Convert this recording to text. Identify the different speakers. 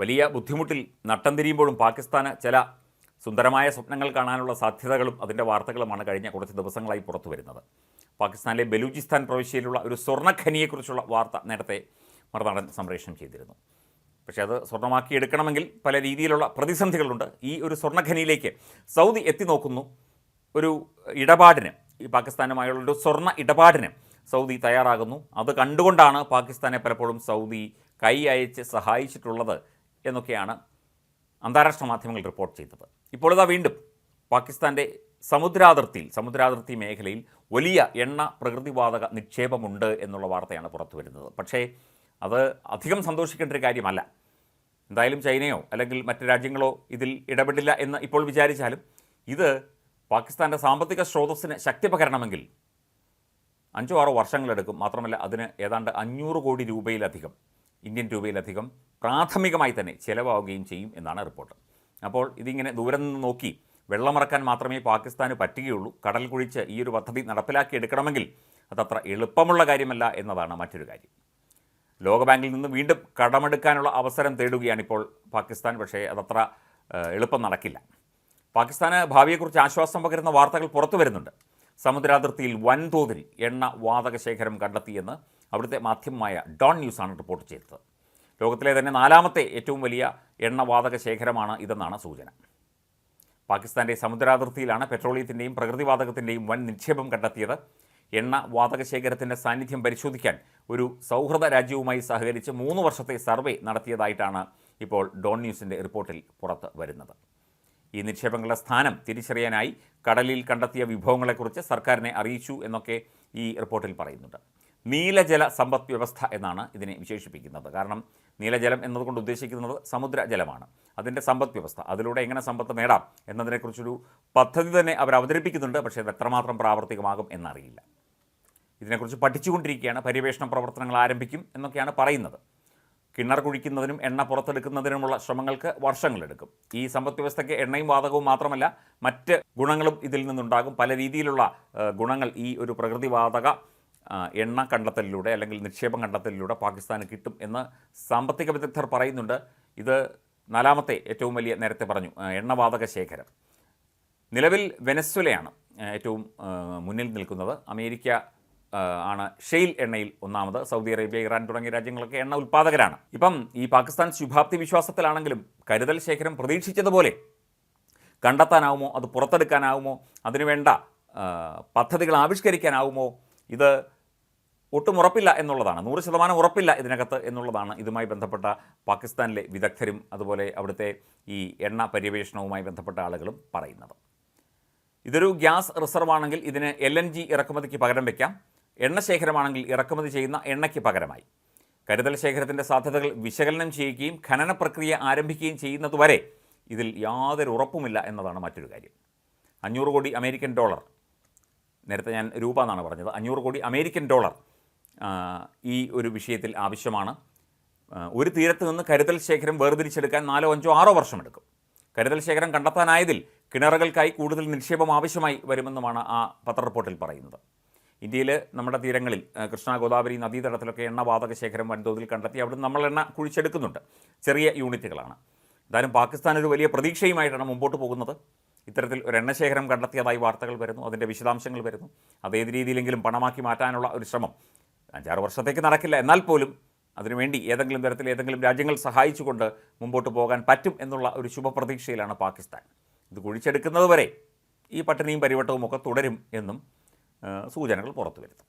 Speaker 1: വലിയ ബുദ്ധിമുട്ടിൽ നട്ടം തിരിയുമ്പോഴും പാകിസ്ഥാന് ചില സുന്ദരമായ സ്വപ്നങ്ങൾ കാണാനുള്ള സാധ്യതകളും അതിന്റെ വാർത്തകളുമാണ് കഴിഞ്ഞ കുറച്ച് ദിവസങ്ങളായി പുറത്തു വരുന്നത്. പാകിസ്ഥാനിലെ ബലൂചിസ്ഥാൻ പ്രവിശ്യയിലുള്ള ഒരു സ്വർണഖനിയെക്കുറിച്ചുള്ള വാർത്ത നേരത്തെ മറുനാടൻ സംപ്രേഷണം ചെയ്തിരുന്നു. പക്ഷേ അത് സ്വർണമാക്കി എടുക്കണമെങ്കിൽ പല രീതിയിലുള്ള പ്രതിസന്ധികളുണ്ട്. ഈ ഒരു സ്വർണഖനിയിലേക്ക് സൗദി എത്തി നോക്കുന്നു. ഒരു ഇടപാടിന് ഈ പാകിസ്ഥാനുമായുള്ള ഒരു സ്വർണ ഇടപാടിന് സൗദി തയ്യാറാകുന്നു. അത് കണ്ടുകൊണ്ടാണ് പാകിസ്ഥാനെ പലപ്പോഴും സൗദി കൈ അയച്ച് സഹായിച്ചിട്ടുള്ളത് എന്നൊക്കെയാണ് അന്താരാഷ്ട്ര മാധ്യമങ്ങൾ റിപ്പോർട്ട് ചെയ്തത്. ഇപ്പോൾ ഇതാ വീണ്ടും പാകിസ്ഥാന്റെ സമുദ്രാതിർത്തിയിൽ സമുദ്രാതിർത്തി മേഖലയിൽ വലിയ എണ്ണ പ്രകൃതിവാതക നിക്ഷേപമുണ്ട് എന്നുള്ള വാർത്തയാണ് പുറത്തു വരുന്നത്. പക്ഷേ അത് അധികം സന്തോഷിക്കേണ്ട ഒരു കാര്യമല്ല. എന്തായാലും ചൈനയോ അല്ലെങ്കിൽ മറ്റ് രാജ്യങ്ങളോ ഇതിൽ ഇടപെടില്ല എന്ന് ഇപ്പോൾ വിചാരിച്ചാലും ഇത് പാകിസ്ഥാന്റെ സാമ്പത്തിക സ്രോതസ്സിന് ശക്തി പകരണമെങ്കിൽ അഞ്ചോ ആറോ വർഷങ്ങളെടുക്കും. മാത്രമല്ല അതിന് ഏതാണ്ട് അഞ്ഞൂറ് കോടി രൂപയിലധികം ഇന്ത്യൻ രൂപയിലധികം പ്രാഥമികമായി തന്നെ ചിലവാകുകയും ചെയ്യും എന്നാണ് റിപ്പോർട്ട്. അപ്പോൾ ഇതിങ്ങനെ ദൂരം നിന്ന് നോക്കി വെള്ളമറക്കാൻ മാത്രമേ പാകിസ്ഥാന് പറ്റുകയുള്ളൂ. കടൽ കുഴിച്ച് ഈ ഒരു പദ്ധതി നടപ്പിലാക്കിയെടുക്കണമെങ്കിൽ അതത്ര എളുപ്പമുള്ള കാര്യമല്ല എന്നതാണ് മറ്റൊരു കാര്യം. ലോകബാങ്കിൽ നിന്ന് വീണ്ടും കടമെടുക്കാനുള്ള അവസരം തേടുകയാണ് ഇപ്പോൾ പാകിസ്ഥാൻ പക്ഷേ അതത്ര എളുപ്പം നടക്കില്ല. പാകിസ്ഥാന് ഭാവിയെക്കുറിച്ച് ആശ്വാസം പകരുന്ന വാർത്തകൾ പുറത്തു വരുന്നുണ്ട്. സമുദ്രാതിർത്തിയിൽ വൻതോതിൽ എണ്ണ വാതക ശേഖരം കണ്ടെത്തിയെന്ന് അവിടുത്തെ മാധ്യമമായ ഡോൺ ന്യൂസാണ് റിപ്പോർട്ട് ചെയ്തത്. ലോകത്തിലെ തന്നെ നാലാമത്തെ ഏറ്റവും വലിയ എണ്ണവാതക ശേഖരമാണ് ഇതെന്നാണ് സൂചന. പാകിസ്ഥാന്റെ സമുദ്രാതിർത്തിയിലാണ് പെട്രോളിയത്തിന്റെയും പ്രകൃതിവാതകത്തിന്റെയും വൻ നിക്ഷേപം കണ്ടെത്തിയത്. എണ്ണ വാതക ശേഖരത്തിന്റെ സാന്നിധ്യം പരിശോധിക്കാൻ ഒരു സൗഹൃദ രാജ്യവുമായി സഹകരിച്ച് മൂന്ന് വർഷത്തെ സർവേ നടത്തിയതായിട്ടാണ് ഇപ്പോൾ ഡോൺ ന്യൂസിന്റെ റിപ്പോർട്ടിൽ പുറത്ത് വരുന്നത്. ഈ നിക്ഷേപങ്ങളുടെ സ്ഥാനം തിരിച്ചറിയാനായി കടലിൽ കണ്ടെത്തിയ വിഭവങ്ങളെക്കുറിച്ച് സർക്കാരിനെ അറിയിച്ചു എന്നൊക്കെ ഈ റിപ്പോർട്ടിൽ പറയുന്നുണ്ട്. നീലജല സമ്പദ് വ്യവസ്ഥ എന്നാണ് ഇതിനെ വിശേഷിപ്പിക്കുന്നത്. കാരണം നീലജലം എന്നതുകൊണ്ട് ഉദ്ദേശിക്കുന്നത് സമുദ്ര ജലമാണ് അതിന്റെ സമ്പദ് വ്യവസ്ഥ അതിലൂടെ എങ്ങനെ സമ്പത്ത് നേടാം എന്നതിനെക്കുറിച്ചൊരു പദ്ധതി തന്നെ അവർ അവതരിപ്പിക്കുന്നുണ്ട് പക്ഷേ അത് എത്രമാത്രം പ്രാവർത്തികമാകും എന്നറിയില്ല. ഇതിനെക്കുറിച്ച് പഠിച്ചുകൊണ്ടിരിക്കുകയാണ് പര്യവേഷണ പ്രവർത്തനങ്ങൾ ആരംഭിക്കും എന്നൊക്കെയാണ് പറയുന്നത്. കിണർ കുഴിക്കുന്നതിനും എണ്ണ പുറത്തെടുക്കുന്നതിനുമുള്ള ശ്രമങ്ങൾക്ക് വർഷങ്ങളെടുക്കും. ഈ സമ്പദ് വ്യവസ്ഥയ്ക്ക് എണ്ണയും വാതകവും മാത്രമല്ല മറ്റ് ഗുണങ്ങളും ഇതിൽ നിന്നുണ്ടാകും. പല രീതിയിലുള്ള ഗുണങ്ങൾ ഈ ഒരു പ്രകൃതിവാതക എണ്ണ കണ്ടെത്തലിലൂടെ അല്ലെങ്കിൽ നിക്ഷേപം കണ്ടെത്തലിലൂടെ പാകിസ്ഥാന് കിട്ടും എന്ന് സാമ്പത്തിക വിദഗ്ധർ പറയുന്നുണ്ട്. ഇത് നാലാമത്തെ ഏറ്റവും വലിയ നേരത്തെ പറഞ്ഞു എണ്ണവാതക ശേഖരം. നിലവിൽ വെനസ്വലയാണ് ഏറ്റവും മുന്നിൽ നിൽക്കുന്നത്. അമേരിക്ക ആണ് ഷെയിൽ എണ്ണയിൽ ഒന്നാമത്. സൗദി അറേബ്യ ഇറാൻ തുടങ്ങിയ രാജ്യങ്ങളൊക്കെ എണ്ണ ഉൽപ്പാദകരാണ് ഇപ്പം ഈ പാകിസ്ഥാൻ ശുഭാപ്തി വിശ്വാസത്തിലാണെങ്കിലും കരുതൽ ശേഖരം പ്രതീക്ഷിച്ചതുപോലെ കണ്ടെത്താനാവുമോ അത് പുറത്തെടുക്കാനാവുമോ അതിനുവേണ്ട പദ്ധതികൾ ആവിഷ്കരിക്കാനാവുമോ ഇത് ഒട്ടും ഉറപ്പില്ല എന്നുള്ളതാണ്. നൂറ് ശതമാനം ഉറപ്പില്ല ഇതിനകത്ത് എന്നുള്ളതാണ് ഇതുമായി ബന്ധപ്പെട്ട പാകിസ്ഥാനിലെ വിദഗ്ധരും അതുപോലെ അവിടുത്തെ ഈ എണ്ണ പര്യവേഷണവുമായി ബന്ധപ്പെട്ട ആളുകളും പറയുന്നത്. ഇതൊരു ഗ്യാസ് റിസർവ് ആണെങ്കിൽ ഇതിന് എൽ എൻ ജി ഇറക്കുമതിക്ക് പകരം വയ്ക്കാം എണ്ണ ശേഖരമാണെങ്കിൽ ഇറക്കുമതി ചെയ്യുന്ന എണ്ണയ്ക്ക് പകരമായി. കരുതൽ ശേഖരത്തിന്റെ സാധ്യതകൾ വിശകലനം ചെയ്യുകയും ഖനന പ്രക്രിയ ആരംഭിക്കുകയും ചെയ്യുന്നതുവരെ ഇതിൽ യാതൊരു ഉറപ്പുമില്ല എന്നതാണ് മറ്റൊരു കാര്യം. അഞ്ഞൂറ് കോടി അമേരിക്കൻ ഡോളർ. നേരത്തെ ഞാൻ രൂപ എന്നാണ് പറഞ്ഞത്. അഞ്ഞൂറ് കോടി അമേരിക്കൻ ഡോളർ ഈ ഒരു വിഷയത്തിൽ ആവശ്യമാണ്. ഒരു തീരത്ത് നിന്ന് കരുതൽ ശേഖരം വേർതിരിച്ചെടുക്കാൻ നാലോ അഞ്ചോ ആറോ വർഷമെടുക്കും. കരുതൽ ശേഖരം കണ്ടെത്താനായതിൽ കിണറുകൾക്കായി കൂടുതൽ നിക്ഷേപം ആവശ്യമായി വരുമെന്നുമാണ് ആ പത്ര റിപ്പോർട്ടിൽ പറയുന്നത്. ഇന്ത്യയിൽ നമ്മുടെ തീരങ്ങളിൽ കൃഷ്ണ ഗോദാവരി നദീതടത്തിലൊക്കെ എണ്ണ വാതക ശേഖരം വൻതോതിൽ കണ്ടെത്തി അവിടെ നമ്മൾ എണ്ണ കുഴിച്ചെടുക്കുന്നുണ്ട്. ചെറിയ യൂണിറ്റുകളാണ്. എന്തായാലും പാകിസ്ഥാൻ ഒരു വലിയ പ്രതീക്ഷയുമായിട്ടാണ് മുമ്പോട്ട് പോകുന്നത്. ഇത്തരത്തിൽ ഒരു എണ്ണശേഖരം കണ്ടെത്തിയതായി വാർത്തകൾ വരുന്നു അതിന്റെ വിശദാംശങ്ങൾ വരുന്നു. അത് ഏത് രീതിയിലെങ്കിലും പണമാക്കി മാറ്റാനുള്ള ഒരു ശ്രമം അഞ്ചാറ് വർഷത്തേക്ക് നടക്കില്ല. എന്നാൽ പോലും അതിനുവേണ്ടി ഏതെങ്കിലും തരത്തിൽ ഏതെങ്കിലും രാജ്യങ്ങൾ സഹായിച്ചുകൊണ്ട് മുമ്പോട്ട് പോകാൻ പറ്റും എന്നുള്ള ഒരു ശുഭപ്രതീക്ഷയിലാണ് പാകിസ്ഥാൻ. ഇത് കുഴിച്ചെടുക്കുന്നതുവരെ ഈ പട്ടിണിയും പരിവട്ടവും ഒക്കെ തുടരും എന്നും സൂചനകൾ പുറത്തു വരുന്നു.